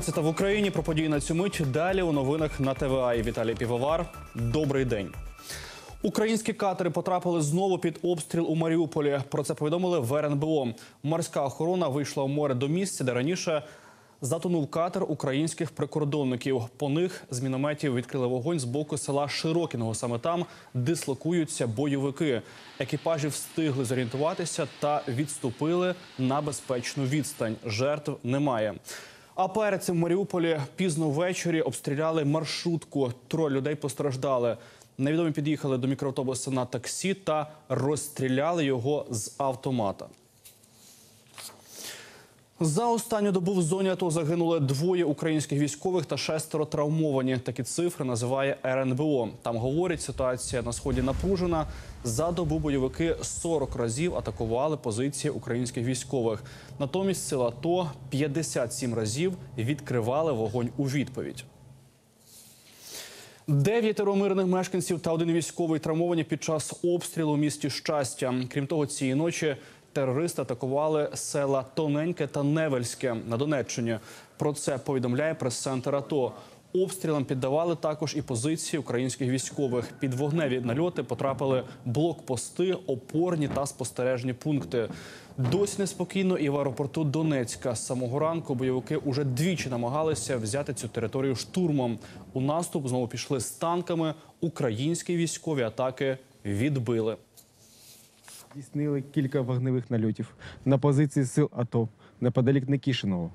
17 в Україні про події на цю мить. Далі у новинах на ТВА. І Віталій Півовар. Добрий день. Українські катери потрапили знову під обстріл у Маріуполі. Про це повідомили в РНБО. Морська охорона вийшла у море до місця, де раніше затонув катер українських прикордонників. По них з мінометів відкрили вогонь з боку села Широкіного. Саме там дислокуються бойовики. Екіпажі встигли зорієнтуватися та відступили на безпечну відстань. Жертв немає. А перед цим в Маріуполі пізно ввечері обстріляли маршрутку. Троє людей постраждали. Невідомі під'їхали до мікроавтобуса на таксі та розстріляли його з автомата. За останню добу в зоні АТО загинули двоє українських військових та шестеро травмовані. Такі цифри називає РНБО. Там говорять, ситуація на сході напружена. За добу бойовики 40 разів атакували позиції українських військових. Натомість сила АТО 57 разів відкривали вогонь у відповідь. Дев'ятеро мирних мешканців та один військовий травмовані під час обстрілу в місті щастя. Крім того, цієї ночі терористи атакували села Тоненьке та Невельське на Донеччині. Про це повідомляє прес-центр АТО. Обстрілам піддавали також і позиції українських військових. Під вогневі нальоти потрапили блокпости, опорні та спостережні пункти. Досі неспокійно і в аеропорту Донецька. З самого ранку бойовики уже двічі намагалися взяти цю територію штурмом. У наступ знову пішли з танками. Українські військові атаки відбили. Здійснили кілька вогневих нальотів на позиції сил АТО неподалік Некішиного.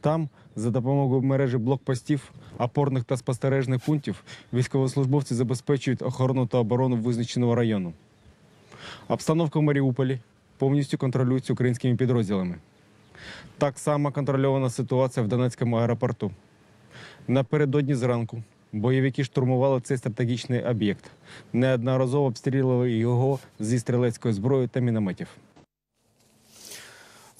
Там, за допомогою мережі блокпостів, опорних та спостережних пунктів, військовослужбовці забезпечують охорону та оборону визначеного району. Обстановка в Маріуполі повністю контролюється українськими підрозділами. Так само контрольована ситуація в Донецькому аеропорту. Напередодні зранку бойовики штурмували цей стратегічний об'єкт. Неодноразово обстрілювали його зі стрілецької зброї та мінометів.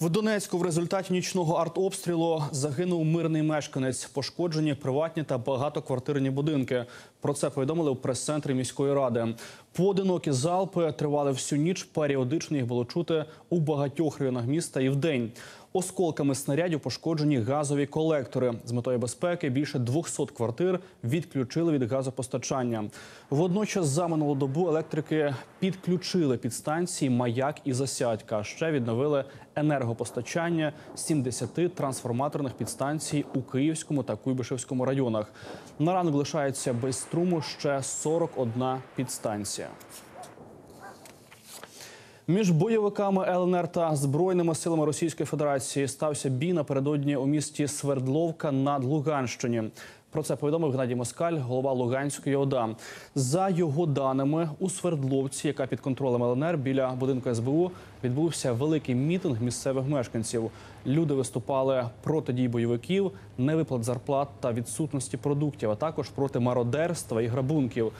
В Донецьку в результаті нічного артобстрілу загинув мирний мешканець. Пошкоджені приватні та багатоквартирні будинки. Про це повідомили у прес-центрі міської ради. Поодинокі залпи тривали всю ніч. Періодично їх було чути у багатьох районах міста і вдень. Осколками снарядів пошкоджені газові колектори. З метою безпеки більше 200 квартир відключили від газопостачання. Водночас за минулу добу електрики підключили підстанції Маяк і Засядька. Ще відновили енергопостачання 70 трансформаторних підстанцій у Київському та Куйбишевському районах. На ранок лишається без струму ще 41 підстанція. Між бойовиками ЛНР та збройними силами Російської Федерації стався бій напередодні у місті Свердловка над Луганщині. Про це повідомив Геннадій Москаль, голова Луганської ОДА. За його даними, у Свердловці, яка під контролем ЛНР, біля будинку СБУ відбувся великий мітинг місцевих мешканців. Люди виступали проти дій бойовиків, невиплат зарплат та відсутності продуктів, а також проти мародерства і грабунків.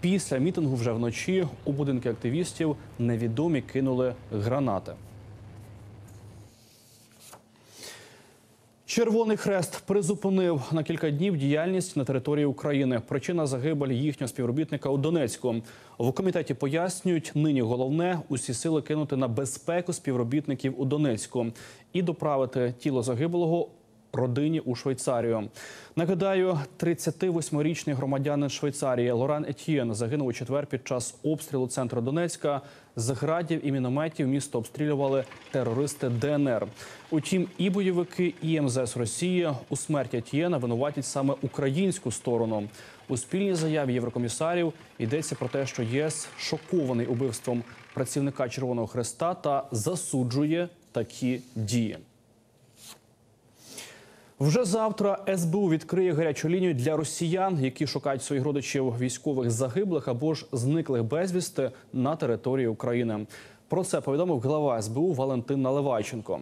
Після мітингу вже вночі у будинки активістів невідомі кинули гранати. Червоний хрест призупинив на кілька днів діяльність на території України. Причина загибелі їхнього співробітника у Донецьку. В комітеті пояснюють, нині головне усі сили кинути на безпеку співробітників у Донецьку і доправити тіло загиблого родині у Швейцарію. Нагадаю, 38-річний громадянин Швейцарії Лоран Етьєн загинув у четвер під час обстрілу центру Донецька. З градів і мінометів місто обстрілювали терористи ДНР. Утім, і бойовики, і МЗС Росії у смерті Етьєна винуватять саме українську сторону. У спільній заяві єврокомісарів йдеться про те, що ЄС шокований убивством працівника Червоного Хреста та засуджує такі дії. Вже завтра СБУ відкриє гарячу лінію для росіян, які шукають своїх родичів військових загиблих або ж зниклих безвісти на території України. Про це повідомив глава СБУ Валентин Наливайченко.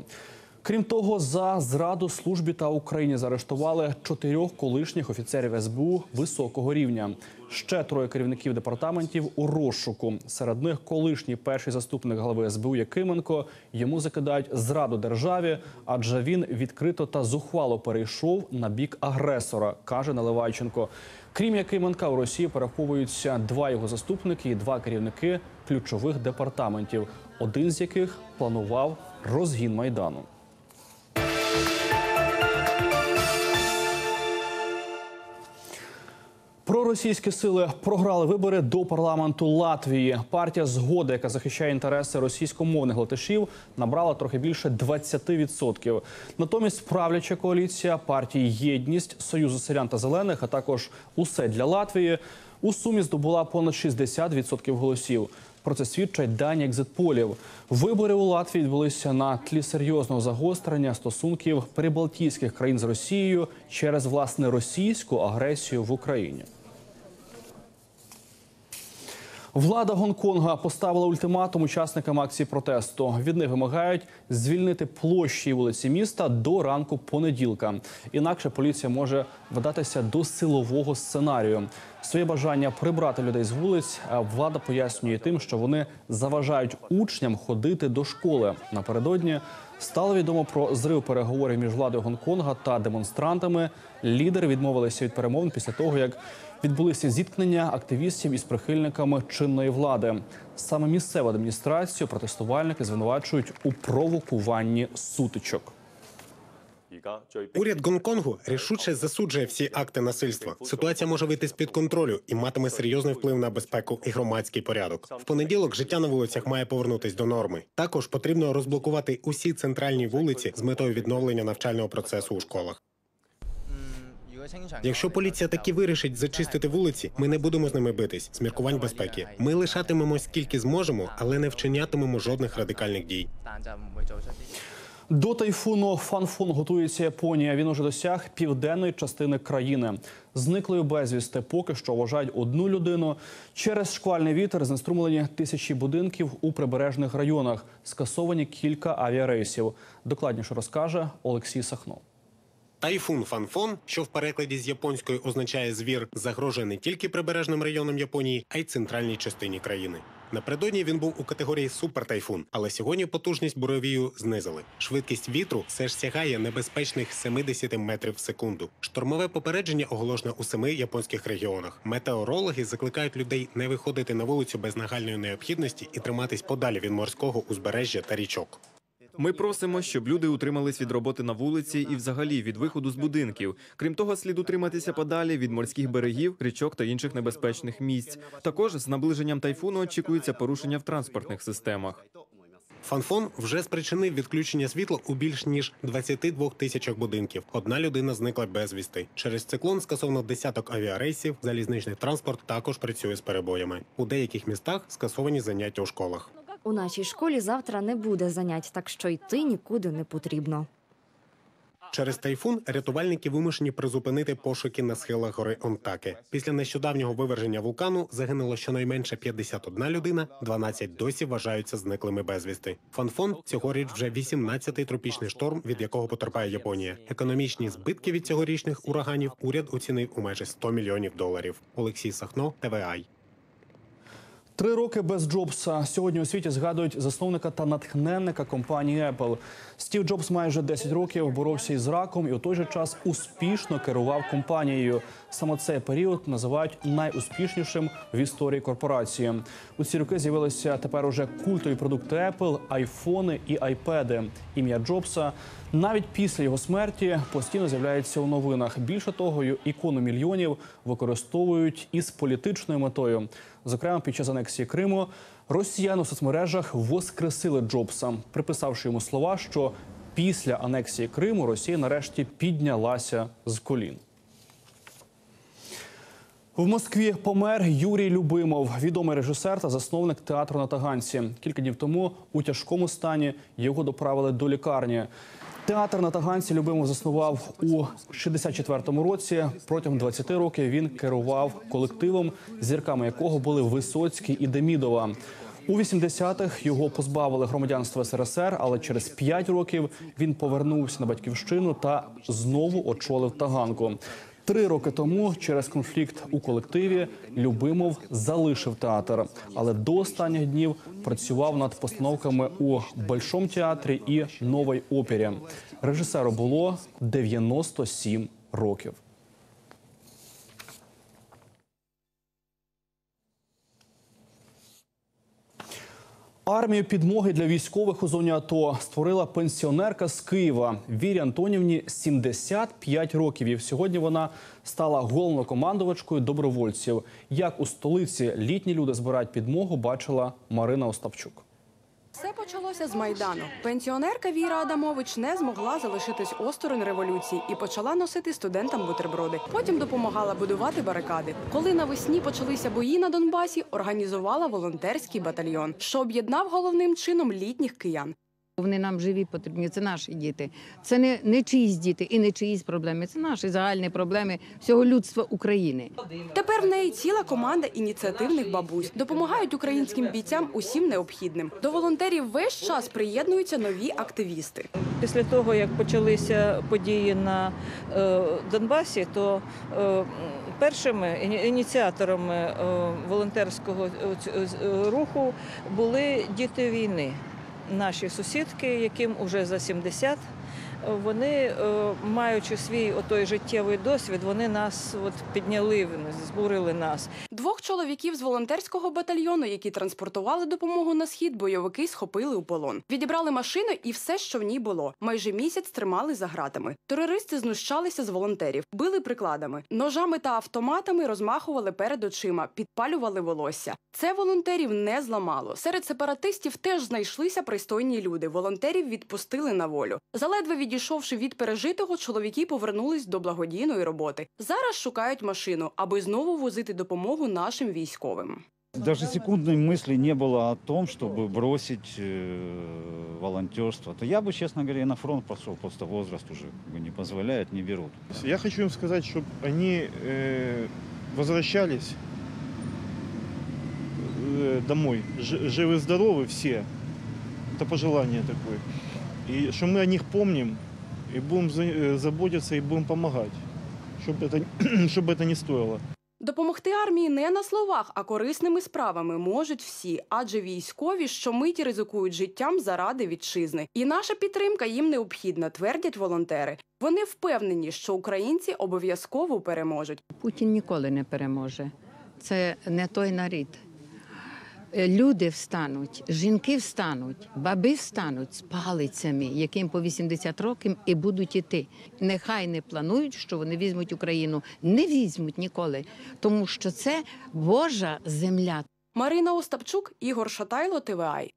Крім того, за зраду службі та Україні заарештували чотирьох колишніх офіцерів СБУ високого рівня. Ще троє керівників департаментів у розшуку. Серед них колишній перший заступник голови СБУ Якименко. Йому закидають зраду державі, адже він відкрито та зухвало перейшов на бік агресора, каже Наливайченко. Крім Якименка, у Росії переховуються два його заступники і два керівники ключових департаментів, один з яких планував розгін майдану. Проросійські сили програли вибори до парламенту Латвії. Партія згода, яка захищає інтереси російськомовних латишів, набрала трохи більше 20%. Натомість правляча коаліція партії Єдність Союзу селян та зелених, а також усе для Латвії у сумі здобула понад 60% голосів. Про це свідчать дані екзитполів. Вибори у Латвії відбулися на тлі серйозного загострення стосунків прибалтійських країн з Росією через власне російську агресію в Україні. Влада Гонконга поставила ультиматум учасникам акції протесту. Від них вимагають звільнити площі і вулиці міста до ранку понеділка. Інакше поліція може вдатися до силового сценарію. Своє бажання прибрати людей з вулиць влада пояснює тим, що вони заважають учням ходити до школи. Напередодні стало відомо про зрив переговорів між владою Гонконга та демонстрантами. Лідери відмовилися від перемовин після того, як відбулися зіткнення активістів із прихильниками чинної влади. Саме місцеву адміністрацію протестувальники звинувачують у провокуванні сутичок. Уряд Гонконгу рішуче засуджує всі акти насильства. Ситуація може вийти з під контролю і матиме серйозний вплив на безпеку і громадський порядок. В понеділок життя на вулицях має повернутись до норми. Також потрібно розблокувати усі центральні вулиці з метою відновлення навчального процесу у школах. Якщо поліція таки вирішить зачистити вулиці, ми не будемо з ними битись з міркувань безпеки. Ми лишатимемо скільки зможемо, але не вчинятимемо жодних радикальних дій. До тайфуну фанфун готується Японія. Він уже досяг південної частини країни. Зниклою безвісти поки що вважають одну людину. Через шквальний вітер знеструмлені тисячі будинків у прибережних районах. Скасовані кілька авіарейсів. Докладніше розкаже Олексій Сахно. Тайфун Фанфон, що в перекладі з японської означає звір, загрожує не тільки прибережним районам Японії, а й центральній частині країни. Напередодні він був у категорії супертайфун, але сьогодні потужність буровію знизили. Швидкість вітру все ж сягає небезпечних 70 метрів в секунду. Штормове попередження оголошено у семи японських регіонах. Метеорологи закликають людей не виходити на вулицю без нагальної необхідності і триматись подалі від морського узбережжя та річок. Ми просимо, щоб люди утримались від роботи на вулиці і, взагалі, від виходу з будинків. Крім того, слід утриматися подалі від морських берегів, річок та інших небезпечних місць. Також з наближенням тайфуну очікується порушення в транспортних системах. Фанфон вже спричинив відключення світла у більш ніж 22 тисячах будинків. Одна людина зникла безвісти. Через циклон скасовано десяток авіарейсів. Залізничний транспорт також працює з перебоями. У деяких містах скасовані заняття у школах. У нашій школі завтра не буде занять, так що йти нікуди не потрібно. Через тайфун рятувальники вимушені призупинити пошуки на схилах гори Онтаке. Після нещодавнього виверження вулкану загинуло щонайменше 51 людина, 12 досі вважаються зниклими безвісти. Фанфон цьогоріч вже 18-й тропічний шторм, від якого потерпає Японія. Економічні збитки від цьогорічних ураганів уряд оцінив у майже 100 мільйонів доларів. Олексій Сахно, ТВАЙ. Три роки без Джобса сьогодні у світі згадують засновника та натхненника компанії Apple. Стів Джобс майже 10 років боровся із раком і у той же час успішно керував компанією. Саме цей період називають найуспішнішим в історії корпорації. У ці роки з'явилися тепер уже культові продукти Apple, айфони і айпеди. Ім'я Джобса навіть після його смерті постійно з'являється у новинах. Більше того, ікону мільйонів використовують із політичною метою. Зокрема, під час анексії Криму росіяни у соцмережах воскресили Джобса, приписавши йому слова, що після анексії Криму Росія нарешті піднялася з колін. В Москві помер Юрій Любимов, відомий режисер та засновник театру на Таганці. Кілька днів тому у тяжкому стані його доправили до лікарні. Театр на Таганці Любимов заснував у 64-му році. Протягом 20 років він керував колективом, зірками якого були Висоцький і Демідова. У 80-х його позбавили громадянства СРСР, але через 5 років він повернувся на батьківщину та знову очолив Таганку. Три роки тому, через конфлікт у колективі, Любимов залишив театр, але до останніх днів працював над постановками у Большому театрі і Новій опері. Режисеру було 97 років. Армію підмоги для військових у зоні АТО створила пенсіонерка з Києва. Вірі Антонівні 75 років. І сьогодні вона стала головнокомандувачкою добровольців. Як у столиці літні люди збирають підмогу, бачила Марина Остапчук. Все почалося з майдану. Пенсіонерка Віра Адамович не змогла залишитись осторонь революції і почала носити студентам бутерброди. Потім допомагала будувати барикади. Коли навесні почалися бої на Донбасі, організувала волонтерський батальйон, що об'єднав головним чином літніх киян. Вони нам живі потрібні, це наші діти. Це не, не чиїсь діти і не чиїсь проблеми. Це наші загальні проблеми всього людства України. Тепер в неї ціла команда ініціативних бабусь допомагають українським бійцям усім необхідним. До волонтерів весь час приєднуються нові активісти. Після того, як почалися події на е, Донбасі, то е, першими ініціаторами е, волонтерського е, е, руху були діти війни, наші сусідки, яким уже за 70. Вони, е, маючи свій отой життєвий досвід, вони нас от підняли, збурили нас. Двох чоловіків з волонтерського батальйону, які транспортували допомогу на схід, бойовики схопили у полон. Відібрали машину і все, що в ній було. Майже місяць тримали за гратами. Терористи знущалися з волонтерів, били прикладами, ножами та автоматами розмахували перед очима, підпалювали волосся. Це волонтерів не зламало. Серед сепаратистів теж знайшлися пристойні люди. Волонтерів відпустили на волю. Заледве відійшовши від пережитого, чоловіки повернулись до благодійної роботи. Зараз шукають машину, аби знову возити допомогу нашим військовим. Даже секундной мысли не было о том, чтобы бросить э, волонтерство. То я бы, честно говоря, и на фронт пошел, просто возраст уже как бы не позволяет, не берут. Я хочу им сказать, чтобы они э, возвращались э, домой, ж- живы-здоровы все. Это пожелание такое. И что мы о них помним и будем за- э, заботиться и будем помогать, чтобы это, чтобы это не стоило. Допомогти армії не на словах, а корисними справами можуть всі, адже військові щомиті ризикують життям заради вітчизни. І наша підтримка їм необхідна, твердять волонтери. Вони впевнені, що українці обов'язково переможуть. Путін ніколи не переможе. Це не той нарід. Е, Люди встануть, жінки встануть, баби встануть з палицями, яким по 80 років і будуть іти. Нехай не планують, що вони візьмуть Україну. Не візьмуть ніколи, тому що це Божа земля. Марина Остапчук, Ігор Шатайло, ТВАЙ.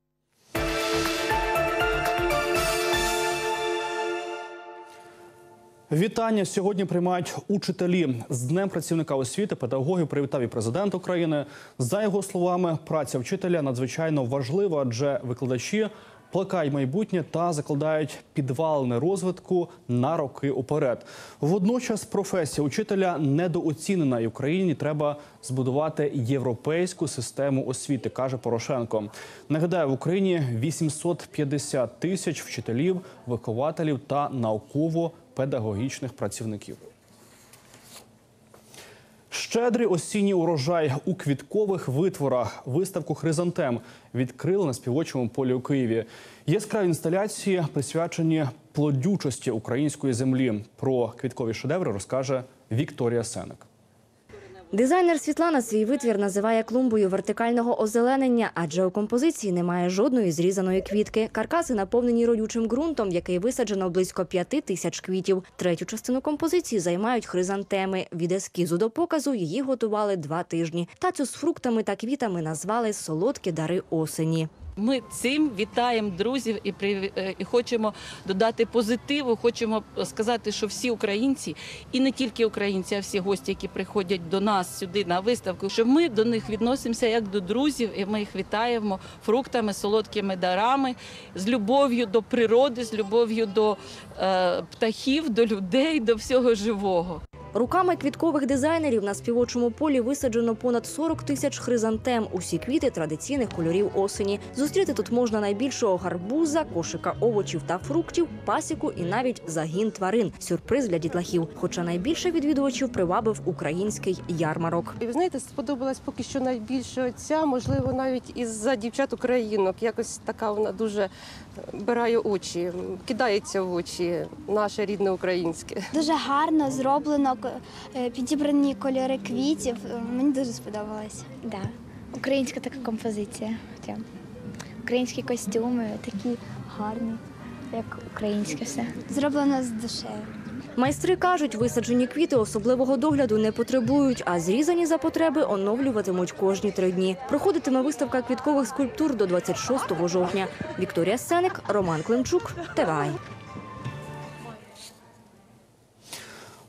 Вітання сьогодні приймають учителі з Днем працівника освіти. Педагоги привітав і президент України. За його словами, праця вчителя надзвичайно важлива, адже викладачі плекають майбутнє та закладають підвалини розвитку на роки уперед. Водночас професія учителя недооцінена, і Україні треба збудувати європейську систему освіти, каже Порошенко. Нагадаю, в Україні 850 тисяч вчителів, вихователів та науково-педагогічних працівників. Щедрий осінній урожай у квіткових витворах. Виставку хризантем відкрили на співочому полі у Києві. Яскраві інсталяції присвячені плодючості української землі. Про квіткові шедеври розкаже Вікторія Сенек. Дизайнер Світлана свій витвір називає клумбою вертикального озеленення, адже у композиції немає жодної зрізаної квітки. Каркаси наповнені родючим ґрунтом, в який висаджено близько п'яти тисяч квітів. Третю частину композиції займають хризантеми. Від ескізу до показу її готували два тижні. Тацю з фруктами та квітами назвали солодкі дари осені. Ми цим вітаємо друзів і е, і хочемо додати позитиву. Хочемо сказати, що всі українці, і не тільки українці, а всі гості, які приходять до нас сюди на виставку, що ми до них відносимося як до друзів, і ми їх вітаємо фруктами, солодкими дарами, з любов'ю до природи, з любов'ю до е, птахів, до людей, до всього живого. Руками квіткових дизайнерів на співочому полі висаджено понад 40 тисяч хризантем. Усі квіти традиційних кольорів осені. Зустріти тут можна найбільшого гарбуза, кошика овочів та фруктів, пасіку і навіть загін тварин. Сюрприз для дітлахів. Хоча найбільше відвідувачів привабив український ярмарок. Ви знаєте, сподобалась поки що найбільше ця, можливо, навіть із-за дівчат українок. Якось така вона дуже бирає очі, кидається в очі, наше рідне українське. Дуже гарно зроблено, к- е, підібрані кольори квітів. Е, Мені дуже сподобалось. Да. Українська така композиція. Хоча українські костюми, такі гарні, як українське все. Зроблено з душею. Майстри кажуть, висаджені квіти особливого догляду не потребують, а зрізані за потреби оновлюватимуть кожні три дні. Проходитиме виставка квіткових скульптур до 26 жовтня. Вікторія Сеник, Роман Климчук, ТВАЙ.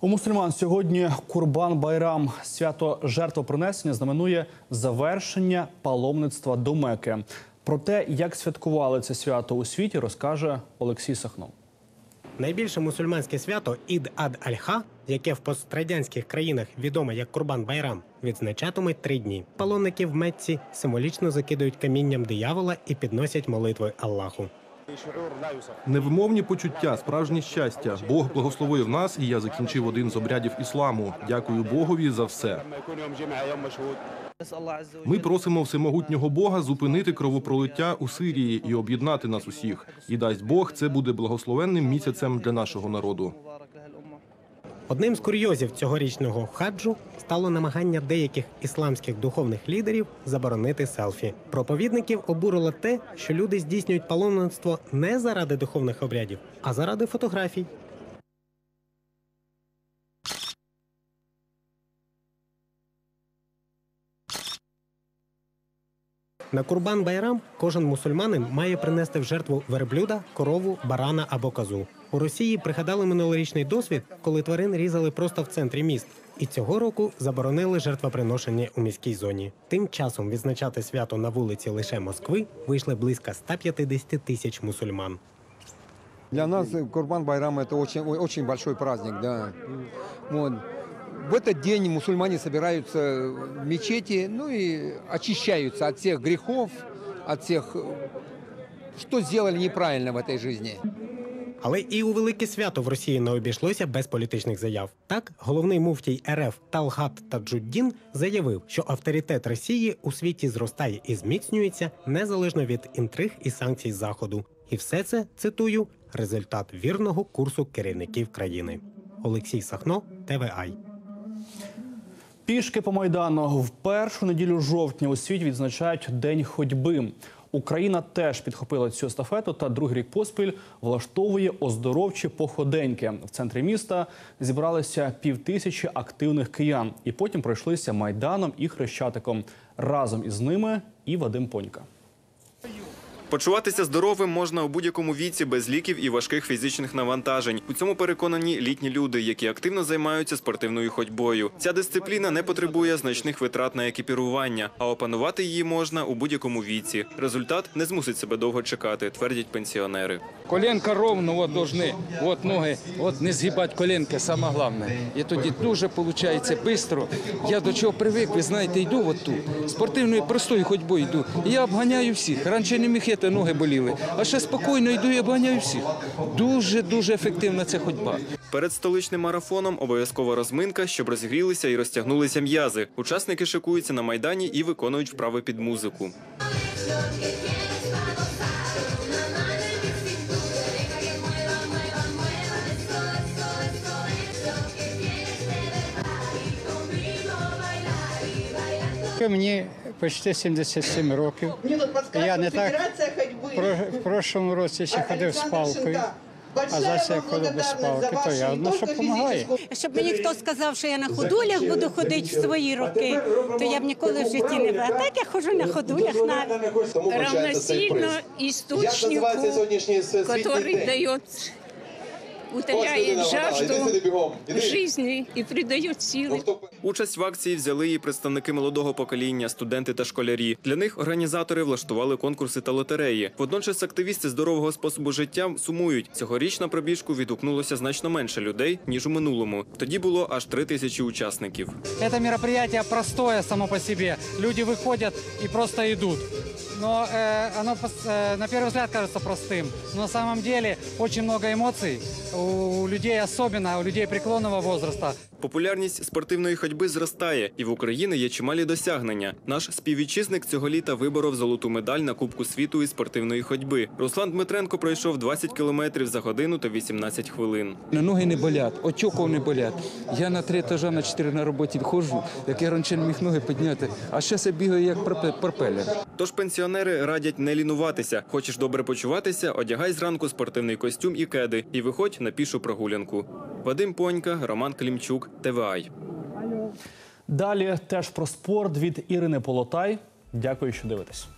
У мусульман сьогодні Курбан Байрам. Свято жертвопринесення знаменує завершення паломництва до Меки. Про те, як святкували це свято у світі, розкаже Олексій Сахнов. Найбільше мусульманське свято Ід ад Аль-Ха, яке в пострадянських країнах відоме як Курбан Байрам, відзначатимуть три дні. Паломники в Мекці символічно закидують камінням диявола і підносять молитви Аллаху. Невимовні почуття, справжнє щастя. Бог благословив нас, і я закінчив один з обрядів ісламу. Дякую Богові за все. Ми просимо всемогутнього Бога зупинити кровопролиття у Сирії і об'єднати нас усіх. І дасть Бог, це буде благословенним місяцем для нашого народу. Одним з курйозів цьогорічного хаджу стало намагання деяких ісламських духовних лідерів заборонити селфі. Проповідників обурило те, що люди здійснюють паломництво не заради духовних обрядів, а заради фотографій. На Курбан Байрам кожен мусульманин має принести в жертву верблюда, корову, барана або козу. У Росії пригадали минулорічний досвід, коли тварин різали просто в центрі міст. І цього року заборонили жертвоприношення у міській зоні. Тим часом відзначати свято на вулиці лише Москви вийшли близько 150 тисяч мусульман. Для нас Курбан Байрам очень, о- очень большой праздник, да. Вот. В этот день мусульмане собираются в мечети, ну и очищаются от всех грехов, от всех, э, что сделали неправильно в этой жизни. Але і у велике свято в Росії не обійшлося без політичних заяв. Так, головний муфтій РФ Талгат Таджуддін заявив, що авторитет Росії у світі зростає і зміцнюється незалежно від інтриг і санкцій Заходу. І все це цитую результат вірного курсу керівників країни. Олексій Сахно, ТВАЙ. Пішки по майдану в першу неділю жовтня у світі відзначають День ходьби. Україна теж підхопила цю естафету та другий рік поспіль влаштовує оздоровчі походеньки. В центрі міста зібралися півтисячі активних киян і потім пройшлися майданом і хрещатиком. Разом із ними і Вадим Понька. Почуватися здоровим можна у будь-якому віці без ліків і важких фізичних навантажень. У цьому переконані літні люди, які активно займаються спортивною ходьбою. Ця дисципліна не потребує значних витрат на екіпірування, а опанувати її можна у будь-якому віці. Результат не змусить себе довго чекати, твердять пенсіонери. Коленка ровно вот должны, вот ноги, от не згибати коленки, саме головне. І тоді дуже виходить швидко. Я до чого привик, ви знаєте, йду от тут, спортивною простою ходьбою йду. І я обганяю всіх. Раніше не міг їти, ноги боліли. А ще спокійно йду і обганяю всіх. Дуже-дуже ефективна ця ходьба. Перед столичним марафоном обов'язкова розминка, щоб розігрілися і розтягнулися м'язи. Учасники шикуються на майдані і виконують вправи під музику. Мені почти 77 років. Я не так про- в прошлому році ще ходив з палкою, а зараз я ходжу без палки, то я одно, що допомагає. Щоб мені хто сказав, що я на ходулях буду ходити в свої роки, то я б ніколи в житті не була. А так я ходжу на ходулях навіть. равносильно источнику, который дает, утоляет жажду жизни и придает силы. Участь в акції взяли і представники молодого покоління, студенти та школярі. Для них організатори влаштували конкурси та лотереї. Водночас активісти здорового способу життя сумують. Цьогоріч на пробіжку відгукнулося значно менше людей ніж у минулому. Тоді було аж три тисячі учасників. Это мероприятие простое само по себе. Люди выходят и просто идут. Но э, оно пос- э, на первый взгляд кажется простым. Но на самом деле очень много эмоций у людей, особенно у людей преклонного возраста. Популярність спортивної ходьби зростає, і в Україні є чималі досягнення. Наш співвітчизник цього літа виборов золоту медаль на Кубку світу із спортивної ходьби. Руслан Дмитренко пройшов 20 кілометрів за годину та 18 хвилин. Ноги не болять, очоков не болять. Я на три етажа, на чотири на роботі ходжу, як я раніше не міг ноги підняти, а зараз я бігаю як пропе- пропелер. Тож пенсіонери радять не лінуватися. Хочеш добре почуватися, одягай зранку спортивний костюм і кеди і виходь на пішу прогулянку. Вадим Понька, Роман Клімчук, ТВАЙ. Далі теж про спорт від Ірини Полотай. Дякую, що дивитесь.